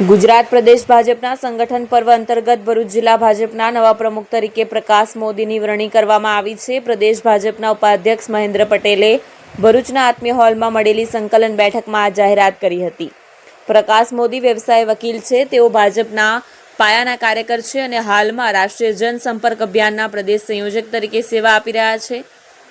ગુજરાત પ્રદેશ ભાજપના સંગઠન પર્વ અંતર્ગત ભરૂચ જિલ્લા ભાજપના નવા પ્રમુખ તરીકે પ્રકાશ મોદીની વરણી કરવામાં આવી છે. પ્રદેશ ભાજપના ઉપાધ્યક્ષ મહેન્દ્ર પટેલે ભરૂચના આત્મીય હોલમાં મળેલી સંકલન બેઠકમાં આ જાહેરાત કરી હતી. પ્રકાશ મોદી વ્યવસાય વકીલ છે. તેઓ ભાજપના પાયાના કાર્યકર છે અને હાલમાં રાષ્ટ્રીય જનસંપર્ક અભિયાનના પ્રદેશ સંયોજક તરીકે સેવા આપી રહ્યા છે.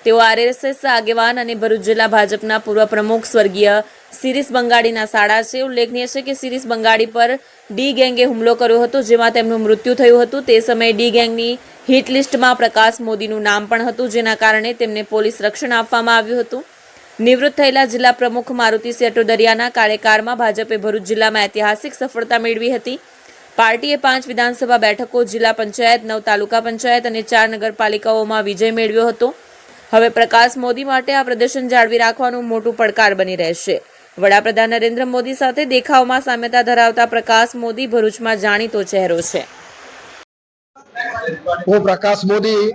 તેઓ આરએસએસ આગેવાન અને ભરૂચ જિલ્લા ભાજપના પૂર્વ પ્રમુખ સ્વર્ગીય સિરીસ બંગાળીના શાળા છે. ઉલ્લેખનીય છે કે સિરીસ બંગાળી પર ડી ગેંગે હુમલો કર્યો હતો, જેમાં તેમનું મૃત્યુ થયું હતું. તે સમયે ડી ગેંગની હિટ લિસ્ટમાં પ્રકાશ મોદીનું નામ પણ હતું, જેના કારણે તેમને પોલીસ રક્ષણ આપવામાં આવ્યું હતું. નિવૃત્ત થયેલા જિલ્લા પ્રમુખ મારુતિ સેટોદરિયાના કાર્યકાળમાં ભાજપે ભરૂચ જિલ્લામાં ઐતિહાસિક સફળતા મેળવી હતી. પાર્ટીએ પાંચ વિધાનસભા બેઠકો, જિલ્લા પંચાયત, નવ તાલુકા પંચાયત અને ચાર નગરપાલિકાઓમાં વિજય મેળવ્યો હતો. હવે પ્રકાશ મોદી માટે આ પ્રદર્શન જાળવી રાખવાનું મોટું પડકાર બની રહેશે. વડાપ્રધાન નરેન્દ્ર મોદી સાથે દેખાવમાં સામ્યતા ધરાવતા પ્રકાશ મોદી ભરૂચમાં જાણીતો ચહેરો છે. હું પ્રકાશ મોદી,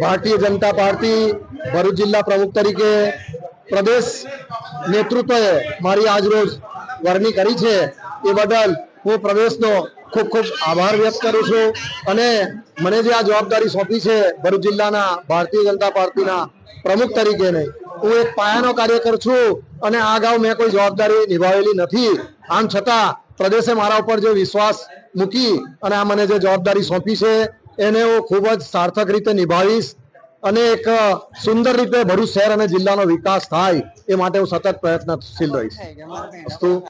ભારતીય જનતા પાર્ટી, ભરૂચ જિલ્લા પ્રમુખ તરીકે પ્રદેશ નેતૃત્વએ મારી આજરોજ વરણી કરી છે. એ બદલ હું પ્રદેશનો ખૂબ ખૂબ આભાર વ્યક્ત કરું છું. અને મને જે આ જવાબદારી સોંપી છે ભરૂચ જિલ્લાના ભારતીય જનતા પાર્ટીના પ્રમુખ તરીકેની હું એક પાયાનો કાર્યકર છું અને આ અગાઉ મેં કોઈ જવાબદારી નિભાવેલી નથી. આમ છતાં પ્રદેશે મારા ઉપર જે વિશ્વાસ મૂકી અને આ મને જે જવાબદારી સોંપી છે એને હું ખૂબ જ સાર્થક રીતે નિભાવીશ અને એક સુંદર રીતે ભરૂચ શહેર અને જિલ્લાનો વિકાસ થાય એ માટે હું સતત પ્રયત્નશીલ રહીશ. અસ્તુ.